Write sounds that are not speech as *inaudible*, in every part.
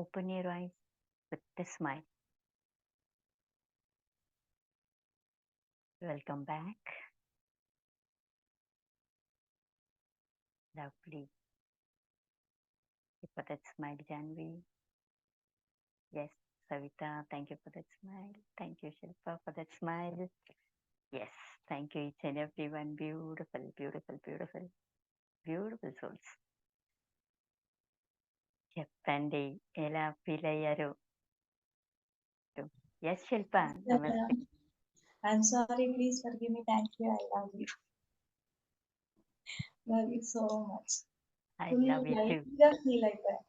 Open your eyes with a smile. Welcome back. Lovely. For that smile, Janvi. Yes, Savita, thank you for that smile. Thank you, Shilpa, for that smile. Yes, thank you, each and everyone. Beautiful, beautiful, beautiful, beautiful souls. చెప్పండి ఎలా feel అయ్యారు yes Shilpa నమస్తే I'm sorry, please forgive me. Thank you. I love you. Love you so much. I Full love you feel అయిపోయాను.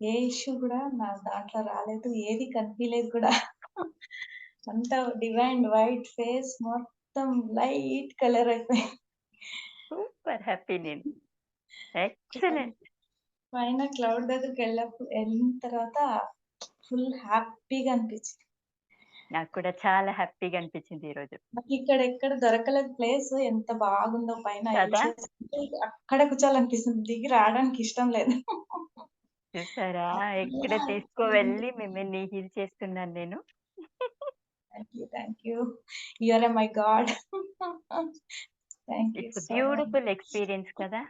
ఏ issue కూడా నా దాంట్లో రాలేదు ఏది కనిపించలేదు కూడా అంత డివైన్ వైట్ ఫేస్ మొత్తం లైట్ కలర్ అయిపోయింది సూపర్ హ్యాపీ నేను ఎక్సలెంట్ పైన క్లౌడ్ దగ్గరికి వెళ్ళప్పుడు వెళ్ళిన తర్వాత ఫుల్ హ్యాపీగా అనిపించింది. నాకు కూడా చాలా హ్యాపీగా అనిపించింది ఈరోజు నాకు ఇక్కడ ఎక్కడ దొరకలేదు ప్లేస్ ఎంత బాగుందో పైన అక్కడ కూర్చోాలనిపిస్తుంది దిగి రావడానికి ఇష్టం లేదు. చూసారా? *laughs* ఎక్కడ తీసుకో వెళ్ళి మిమ్మల్ని హీల్ చేస్తున్నాను నేను. Thank you you. You're my god. It's beautiful experience కదా?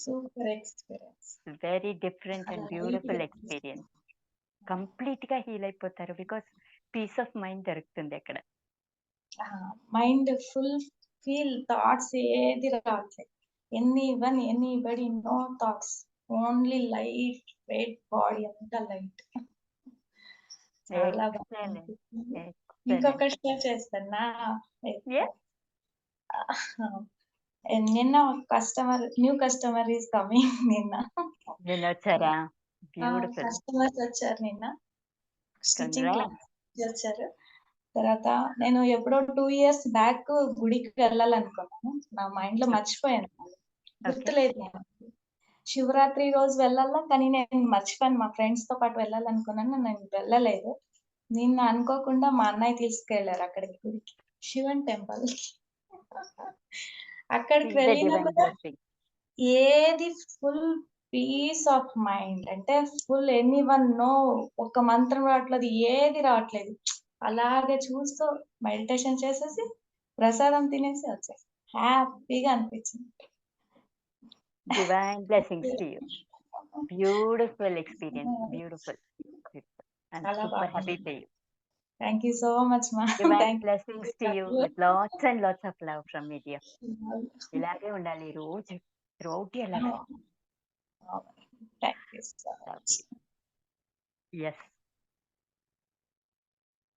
Super experience very different and చాలా బ్యూటిఫుల్ light గా ఎక్స్పీరియన్స్ కంప్లీట్గా హీల్ అయిపోతారు బికాస్ పీస్ ఆఫ్ మైండ్ దొరుకుతుంది అక్కడ. మైండ్ ఫుల్ ఫీల్ థాట్స్ ఏది రావట్లేదు ఎన్ని one anybody no thoughts only light weight body అంతా లైట్ చాలా బాగా Excellent. అనిపించింది. Excellent. ఇంకొక షేర్ చేస్తానా? Yeah. నిన్న customer new customer is coming నిన్న నిన్న వచ్చారా బ్యూటిఫుల్ కస్టమర్స్ వచ్చారు నిన్న స్టిచ్చింగ్ వచ్చారు తర్వాత నేను ఎప్పుడో టూ ఇయర్స్ బ్యాక్ గుడికి వెళ్ళాలనుకున్నాను. నా మైండ్లో మర్చిపోయాను. గుర్తులేదు నాకు. శివరాత్రి రోజు వెళ్ళాలా? కానీ నేను మర్చిపోయాను. మా ఫ్రెండ్స్తో పాటు వెళ్ళాలనుకున్నాను. నేను వెళ్ళలేదు. నిన్న అనుకోకుండా మా అన్నయ్య తీసుకెళ్ళారు అక్కడికి గుడికి. శివన్ టెంపుల్ *laughs* అక్కడికి వెళ్ళినప్పుడు ఏది ఫుల్ పీస్ ఆఫ్ మైండ్ అంటే ఫుల్ ఎనీ వన్ నో ఒక మంత్రం రావట్లేదు ఏది రావట్లేదు. అలాగే చూస్తూ మెడిటేషన్ చేసేసి ప్రసాదం తినేసి వచ్చేసి హ్యాపీగా అనిపించింది. Divine blessings to you. *laughs* Beautiful experience beautiful. And super. Happy for you. Thank you so much మా divine thank blessings to you with lots and lots of love from media ఇలాగే ఉండాలి రోజు రోజు అలాగే thank you so much yes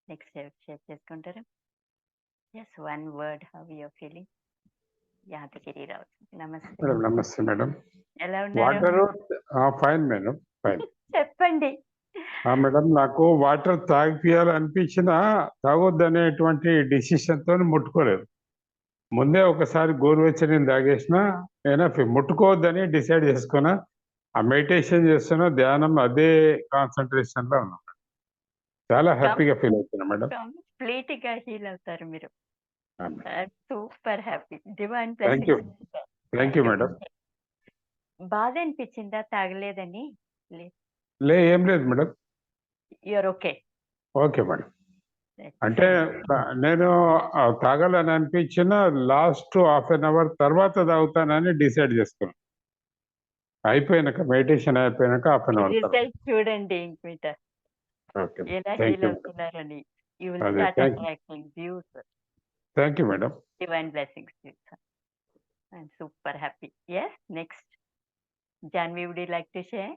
next share చేసుకుంటారు yes one word how you're feeling Yadagiri Rao నమస్తే నమస్తే madam ఎలా ఉన్నారు వాటర్ ఫైన్ మేడం ఫైన్ చెప్పండి మేడం నాకు వాటర్ తాగిపియాలనిపించినా తాగొద్దనేటువంటి డిసిషన్తో ముట్టుకోలేదు. ముందే ఒకసారి గోరువెచ్చని తాగేసిన ఎనఫ్ ముట్టుకోవద్దని డిసైడ్ చేసుకున్నా ఆ మెడిటేషన్ చేస్తున్నా ధ్యానం అదే కాన్సన్ట్రేషన్లో ఉన్నా చాలా హ్యాపీగా ఫీల్ అవుతున్నా మేడం. కంప్లీట్గా హీల్ అవుతారు మీరు. Super happy divine Thank you. Thank you madam. బాధ అనిపించిందా? తాగలేదని? లే ఏం లేదు madam. You're okay okay madam అంటే నేను తాగాలని అనిపించిన లాస్ట్ హాఫ్ అన్ అవర్ తర్వాత తాగుతానని డిసైడ్ చేసుకున్నాను అయిపోయినాక మెడిటేషన్ అయిపోయినాక హాఫ్ అన్. అవర్ చూడండి thank you madam you. sir. I'm super happy. Yes, next. Janvi, would you like to share?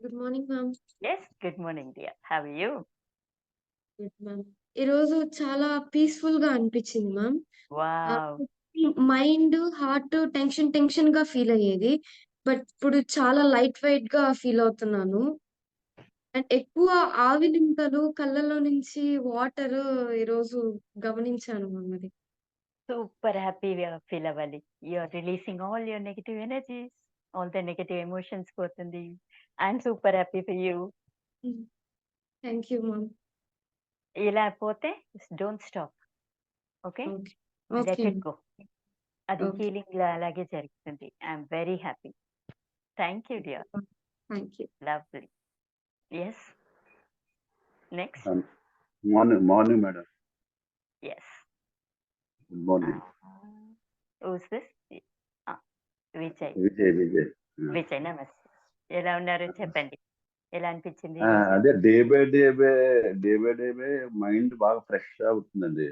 Good morning ma'am good morning, dear. How are you? Good ma'am ఈరోజు చాలా పీస్ఫుల్గా అనిపించింది ma'am Wow. Mind heart tension టెన్షన్గా feel అయ్యేది but ఇప్పుడు చాలా light వెయిట్గా feel అవుతున్నాను అండ్ ఎక్కువ ఆవిలింతలు కళ్ళలో నుంచి వాటర్ ఈరోజు గమనించాను మ్యామ్ అది we are feel అవ్వాలి. You are releasing all your negative energies, all the negative emotions పోతుంది. I'm super happy for you. Thank you ma'am ఇలా పోతే don't stop okay okay let okay it go అది Okay. Healing అలాగే జరుగుతుంది I'm very happy thank you dear thank you lovely yes next Um, morning morning madam yes good morning who's this Vijay Vijay Vijay Vijay నమస్తే ఎలా ఉన్నారు? చెప్పండి. ఎలా అనిపించింది? ఆ, అదే day by day by day by day by mind బాగా fresh అవుతుందండి.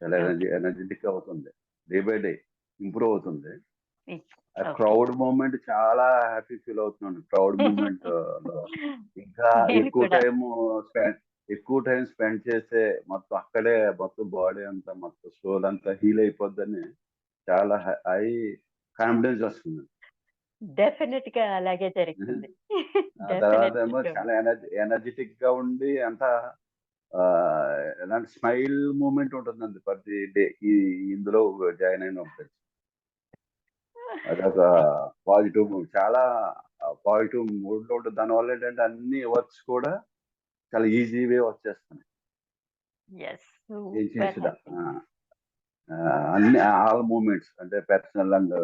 చాలా ఎనర్జీ ఎనర్జెటిక్ అవుతుంది. డే బై డే ఇంప్రూవ్ అవుతుంది. ఆ. క్రౌడ్ మూమెంట్ చాలా హ్యాపీ ఫీల్ అవుతున్నాను. క్రౌడ్ మూమెంట్లో ఇంకా నేను ఎక్కువ కూడా. టైం స్పెండ్ ఎక్కువ టైం స్పెండ్ చేస్తే మొత్తం అక్కడే మొత్తం బాడీ అంతా మొత్తం సోల్ అంతా హీల్ అయిపోద్దని చాలా హై కాన్ఫిడెన్స్ వస్తుంది. డెఫినెట్గా అలాగే జరుగుతుంది ఆ *laughs* తర్వాత ఏమో. చాలా ఎనర్జీ ఎనర్జెటిక్గా ఉండి అంత ఎలాంటి స్మైల్ మూమెంట్ ఉంటుందండి ప్రతి డే. ఈ ఇందులో జాయిన్ అయిన ఉంటుంది అదొక పాజిటివ్ చాలా పాజిటివ్ మూడ్లో ఉంటుంది దానివల్ల ఏంటంటే అన్ని వర్క్స్ కూడా చాలా ఈజీవే వచ్చేస్తున్నాయి. ఎస్ ఏం చేసినా. ఆ, అన్ని ఆల్ మూమెంట్స్ అంటే పర్సనల్ అండ్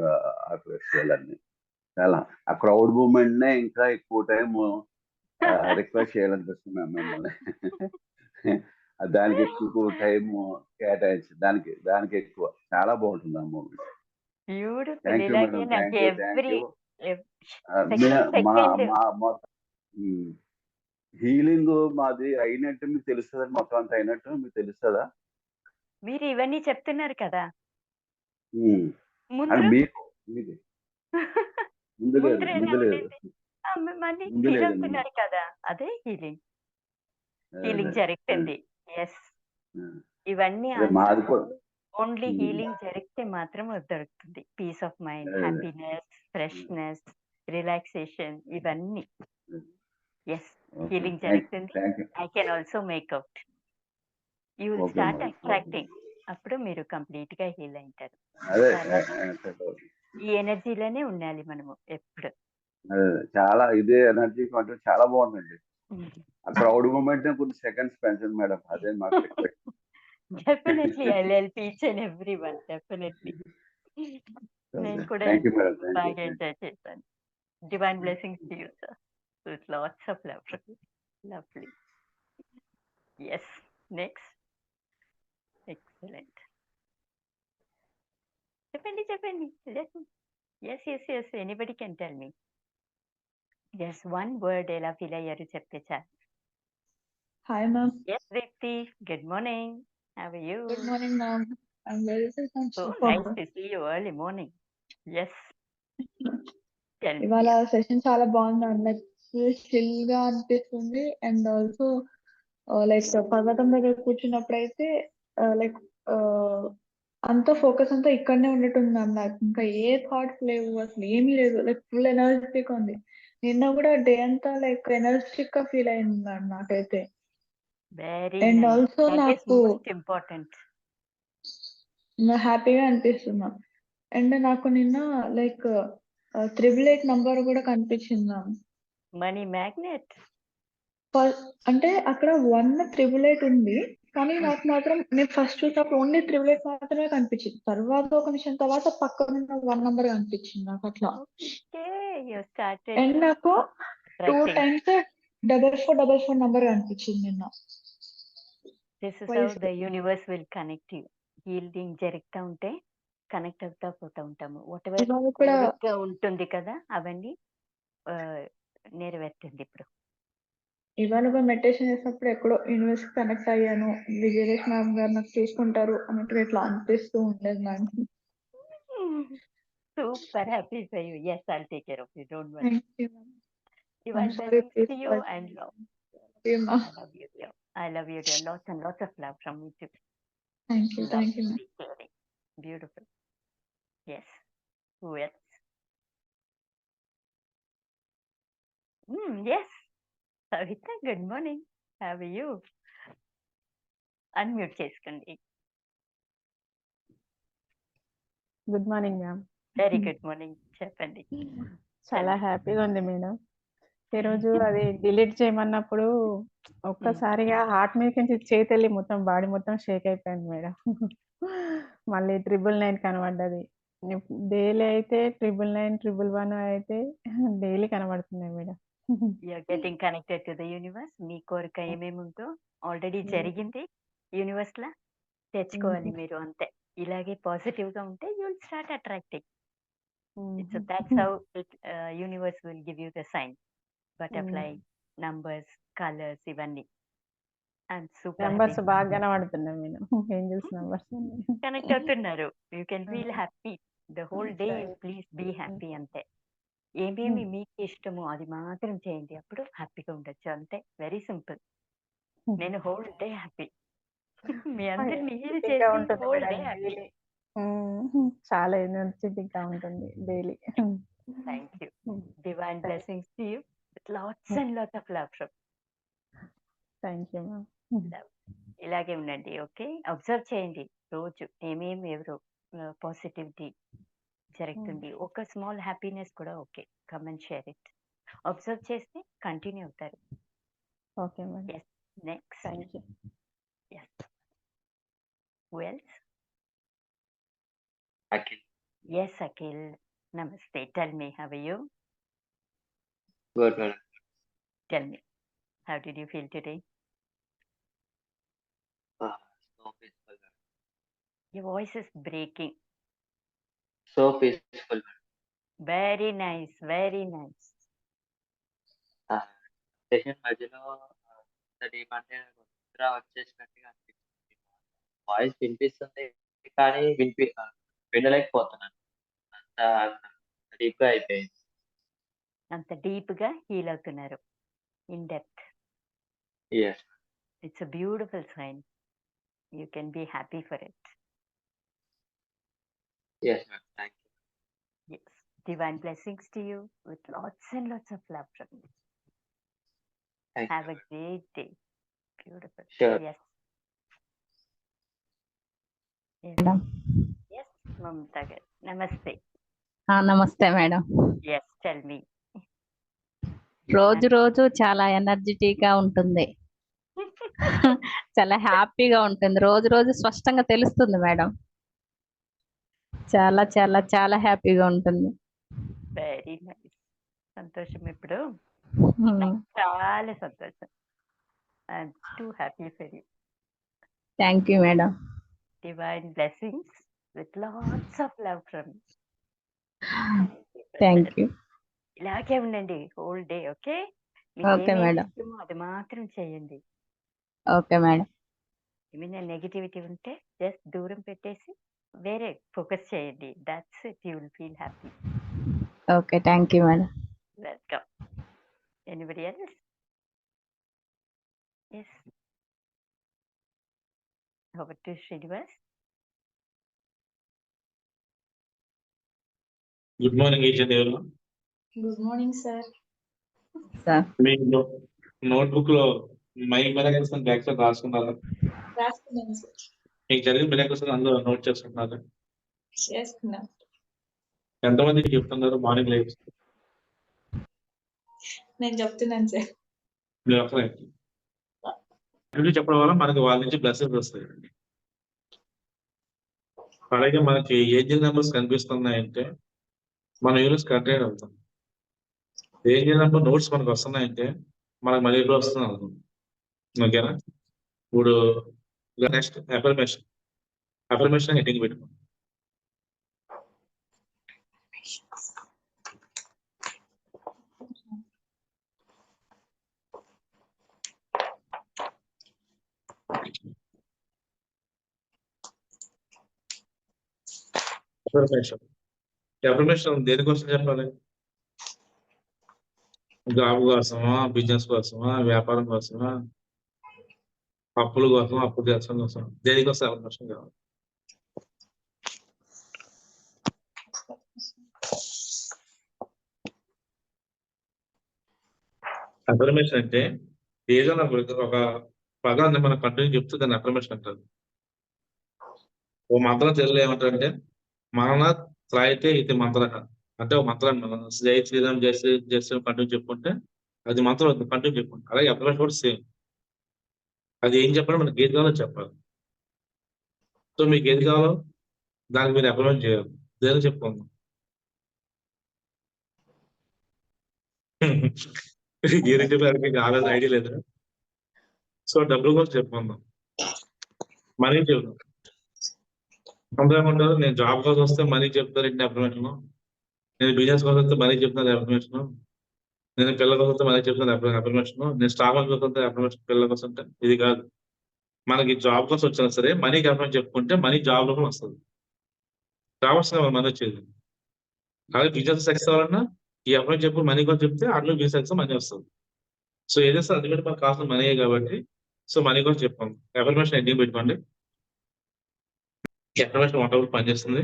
ఆఫీషియల్ అన్ని. చాలా ఆ క్రౌడ్ మూమెంట్ నే ఇంకా ఎక్కువ టైం రిక్వెస్ట్ చేయాలనిపిస్తుంది మిమ్మల్ని. దానికి ఎక్కువ టైం కేటాయించి దానికి దానికి ఎక్కువ. చాలా బాగుంటుంది ఆ మూమెంట్ హీలింగ్ మాది అయినట్టు మీకు తెలుస్తుందా మొత్తం అంతా అయినట్టు మీకు తెలుస్తుందా? మీరు ఇవన్నీ చెప్తున్నారు కదా. మీకు. *laughs* మీది లేదు ముందు మళ్ళీ కదా? అదే హీలింగ్. హీలింగ్. జరుగుతుంది ఎస్. ఇవన్నీ ఓన్లీ. హీలింగ్ జరిగితే మాత్రం దొరుకుతుంది. Peace of mind. Happiness freshness relaxation ఇవన్నీ. ఎస్. హీలింగ్ జరుగుతుంది. I can also make out you will start. Attracting అప్పుడు మీరు కంప్లీట్గా హీల్ ఆ, ఈ ఎనర్జీలోనే ఉండాలి మనము ఎప్పుడు. చాలా ఇదే ఎనర్జీ కంటే చాలా బాగుందండి. ఆ క్రౌడ్ మూమెంట్ కొన్ని సెకండ్స్ పెంచండి మేడం. అదే మాకు definitely I help each and every one definitely నేను కూడా బాగా ఎంజాయ్ చేశాను. Divine blessings to you sir with lots of love lovely yes next excellent చెప్పండి చెప్పండి. Yes yes yes anybody can tell me yes one word ఎలా feel అయ్యారు చెప్తే చాలు. Hi ma'am yes Deepti good morning have you good morning ma'am ఇవాళ session చాలా బాగుంది like చిల్గా అనిపిస్తుంది. అండ్ ఆల్సో లైక్ పర్వతం దగ్గర కూర్చున్నప్పుడు అయితే లైక్ అంత ఫోకస్ అంతా ఇక్కడనే ఉన్నట్టుంది నాకు ఇంకా ఏ థాట్స్ లేవు అసలు ఏమీ లేదు. లైక్ ఫుల్ ఎనర్జెటిక్ ఉంది. నిన్న కూడా డే అంతా లైక్ ఎనర్జెటిక్గా ఫీల్ అయింది మ్యామ్ నాకైతే. దట్ ఈస్ నాకు- ఇంపార్టెంట్ హ్యాపీగా అనిపిస్తున్నా అండ్ నాకు నిన్న లైక్ త్రిబుల్ ఎయిట్ నంబర్ కూడా కనిపించింది మ్యామ్ మనీ మ్యాగ్నెట్ అంటే అక్కడ వన్ త్రిబుల్ ఎయిట్ ఉంది. కానీ నాకు మాత్రం నేను ఫస్ట్ చూసినప్పుడు ఓన్లీ త్రిబుల్ ఎయిట్ మాత్రమే కనిపించింది. తర్వాత ఒక నిమిషం తర్వాత పక్కన వన్ నంబర్ కనిపించింది నాకు అట్లా. అండ్ నాకు two times double four double four number కనిపించింది నిన్న. This is how. The universe will connect you healing జరుగుతూ ఉంటే కనెక్ట్ అవుతా పోతా ఉంటాము. వాట్ ఎవర్ ఉంటుంది కదా అవన్నీ నెరవేరుతుంది ఇప్పుడు. ఇవాళ కూడా మెడిటేషన్ చేసినప్పుడు ఎక్కడో యూనివర్స్ కనెక్ట్ అయ్యాను విజయలక్ష్మి మ్యామ్ గారు నాకు చూసుకుంటారు అన్నట్టు ఇట్లా అనిపిస్తూ ఉండేది ma'am super happy for you yes I'll take care of you don't worry thank you divine sorry, blessings to please you forgive and love ma'am I love you, dear. I love you, dear. Lots and lots of love from me too. Thank you thank you ma'am Lovely, caring. Beautiful. Yes. Who else? Hmm, yes. Good morning. How are you? Unmute చేసుకోండి. Good morning ma'am very good morning చెప్పండి. చాలా హ్యాపీగా ఉంది madam. ఈరోజు *laughs* అది delete చేయమన్నప్పుడు ఒక్కసారిగా heart మీద నుంచి చేతెళ్ళి మొత్తం బాడీ మొత్తం షేక్ అయిపోయింది మేడం. *laughs* మళ్ళీ ట్రిపుల్ నైన్ కనబడ్డది. డైలీ అయితే ట్రిపుల్ నైన్ ట్రిపుల్ వన్ అయితే *laughs* డైలీ కనబడుతున్నాయి madam. You're getting connected to the universe మీ కోరిక ఏమేమి ఉందో ఆల్రెడీ జరిగింది. యూనివర్స్ లా తెచ్చుకోవాలి మీరు అంతే. ఇలాగే పాజిటివ్గా ఉంటే you will start attracting so that's how it universe will give you the sign butterfly numbers colours ఇవన్నీ. అండ్ సూపర్ నెంబర్స్ బాగా కనబడుతున్నాయి మేడం ఏంజల్స్ నెంబర్స్ కనెక్ట్ అవుతున్నారు. You can feel. Happy the whole day. Please be happy అంతే. ఏమేమి మీకు ఇష్టమో అది మాత్రం చేయండి. అప్పుడు హ్యాపీగా ఉండొచ్చు. అంతే. Very simple. నేను హోల్ డే హ్యాపీ. మీ చేసి ఉంటుంది హోల్ మేడం daily. ఉమ్, చాలా ఎనర్జెటిక్గా ఉంటుంది daily. Thank you. Divine blessings to you lots and lots of love from. Thank you ma'am. ఇలాగే ఉండండి. ఓకే? అబ్జర్వ్ చేయండి. రోజు ఏమేమి ఎవరు పాజిటివిటీ జరుగుతుంది. ఒక స్మాల్ హ్యాపీనెస్ కూడా okay. Come and share it. Observe చేస్తే కంటిన్యూ అవుతారు. Okay madam. Next thank you. Yes wells Akhil. Yes Akhil నమస్తే tell me how you Good, madam. Tell me how did you feel today Ah, so peaceful, madam. Peaceful, madam. Very nice very nice Ah, station మధ్యలో అంటే నిద్ర వచ్చేసినట్టుగా అనిపిస్తుంది. Voice వినిపిస్తుంది కానీ వినిపి వినలేకపోతున్నాను. అంత డీప్గా అయిపోయింది. అంత డీప్గా హీల్ అవుతున్నారు. In depth yes it's a beautiful sign. You can be happy yes madam thank you Yes. Divine blessings to you with lots and lots of love from you. Thank Have you a great day. Beautiful. Sure. Yes. Yes. Madam. Yes, Mamta garu. Namaste. ఆ, నమస్తే madam Yes, tell me. రోజు రోజు చాలా ఎనర్జెటిక్గా ఉంటుంది చాలా హ్యాపీగా ఉంటుంది రోజు రోజు స్పష్టంగా తెలుస్తుంది మేడం చాలా చాలా చాలా హ్యాపీగా ఉంటుంది. Very nice. సంతోషం ఇప్పుడు. చాలా సంతోషం. I'm too happy for you thank you madam divine blessings with lots of love from thank you ఇలాగే ఉండండి whole day okay Okay, madam. అది మాత్రం చేయండి. ఓకే మేడం ఏమైనా నెగిటివిటీ ఉంటే జస్ట్ దూరం పెట్టేసి వేరే ఫోకస్ చేయండి. That's it you will feel happy okay thank you madam welcome anybody else yes over to Srinivas good morning each and ఎవరు గుడ్ మార్నింగ్ సార్ సార్ మీ నోట్బుక్లో మిరాకిల్స్ అని back side రాసుకున్నారు? రాసుకున్నాను సార్ మీకు జరిగిన మిరాకిల్స్ అందులో note చేసుకుంటున్నారు? చేసుకున్నాను ఎంతమందికి చెప్తున్నారు మార్నింగ్ లైఫ్ నేను చెప్తున్నాను సార్. మీరు ఒకరే. చెప్పడం వల్ల మనకి వాళ్ళ నుంచి బ్లెస్సింగ్స్ వస్తాయి అలాగే మనకి ఏజింగ్ నెంబర్స్ కనిపిస్తున్నాయంటే మన యూనిట్స్ కంటైన్ అవుతాం. ఏజింగ్ నెంబర్ నోట్స్ మనకు వస్తున్నాయంటే మనకు మళ్ళీ వస్తుంది అనుకుందాం ఓకేనా? ఇప్పుడు నెక్స్ట్ అఫర్మేషన్ అఫర్మేషన్ హెడ్డింగ్ పెట్టుకో అఫర్మేషన్ అఫర్మేషన్ దేనికోసం చెప్పాలి? జాబ్ కోసమా బిజినెస్ కోసమా వ్యాపారం కోసమా? అప్పుల కోసం అప్పు తీర్చడం కోసం. దేనికోసం అవకాశం కావాలి? అఫర్మేషన్ అంటే ఏదైనా ఒక- ఒక పదాన్ని మనం కంటిన్యూ చెప్తే దాన్ని అఫర్మేషన్ అంటారు. ఓ మంత్రం తెలుగులో ఏమంటారంటే మన త్రాయితే ఇది మంత్ర అంటే ఒక మంత్రాన్ని మనం జై శ్రీరామ్ జై శ్రీ జై శ్రీరామ్ కంటిన్యూ చెప్పుకుంటే అది మంత్రం కంటిన్యూ చెప్పుకుంటాం. అలాగే అఫర్మేషన్ కూడా సేమ్ అది ఏం చెప్పాలో మనకి ఏది కావాలో చెప్పాలి. సో మీకు ఏది కావాలో దానికి మీరు అఫర్మేషన్ చేయాలి. దేని చెప్పుకుందాం. ఏ చెప్పారు మీకు ఆలోచన ఐడియా లేదు? సో డబ్బుల కోసం చెప్పుకుందాం. మనీ చెప్దాం. అందరూ ఏమంటారు నేను జాబ్ కోసం వస్తే మనీ చెప్తారు ఇంటి అప్రమేషన్ నేను బిజినెస్ కోసం వస్తే మనీ చెప్తాను అప్రమేషన్ నేను పిల్లల కోసం అదే చెప్తున్నాను చెప్తాను అప్రమేషన్ నేను స్టాఫ్ కోసం వస్తే అప్రమేషన్ పిల్లల కోసం ఇది కాదు. మనకి జాబ్ కోసం వచ్చినా సరే మనీకి అప్రమేషన్ చెప్పుకుంటే మనీ జాబ్లో కూడా వస్తుంది కావాల్సిన మనీ వచ్చేది. అలాగే బిజినెస్ సక్సెస్ అవ్వాలన్నా ఈ అప్రమేషన్ చెప్పు మనీ కోసం చెప్తే అందులో బిజినెస్ సక్సెస్ మనీ వస్తుంది. సో ఏదైతే అల్టిమేట్ మనకు కావాల్సిన మనీ కాబట్టి సో మనీ కోసం చెప్పాం. అఫర్మేషన్ ఎండింగ్ పెట్టుకోండి. అఫర్మేషన్ వన్ పనిచేస్తుంది.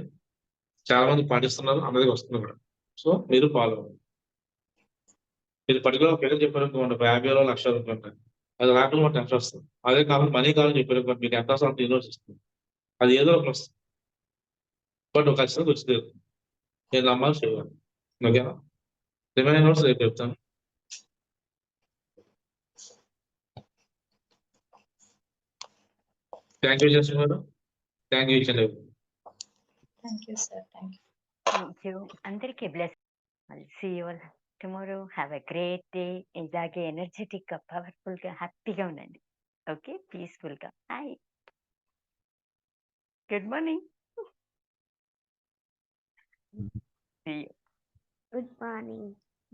చాలా మంది పాటిస్తున్నారు అందరికి వస్తుంది కూడా. సో మీరు ఫాలో అవ్వండి. మీరు పర్టికులర్ ఒక చెప్పారు అనుకోండి ఒక యాభై వేల లక్ష రూపాయలు ఉంటాయి అది రాకుండా మనకు ఎంత వస్తుంది. అదే కావాలి మనీ కావాలని చెప్పారు అనుకోండి మీకు ఎంత వస్తుంది అంత యూనివర్స్ వస్తుంది అది ఏదో ఒకటి వస్తుంది. బట్ ఒక ఖచ్చితంగా వచ్చి తీరుతుంది నేను నమ్మాలి చేయాలి ఓకేనా? రిమైనింగ్ నోట్స్ రేపు చెప్తాను? థ్యాంక్ యూ జస్ట్ గారు థ్యాంక్ యూ ఇచ్చిన thank you sir thank you thank you అందరికీ bless see your tomorrow have a great day ఇలాగే ఎనర్జెటిక్గా పవర్ఫుల్గా హ్యాపీగా ఉండండి ఓకే పీస్ఫుల్గా hi good morning good morning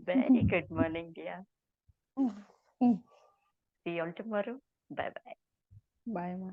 very good morning dear see all tomorrow bye bye bye మా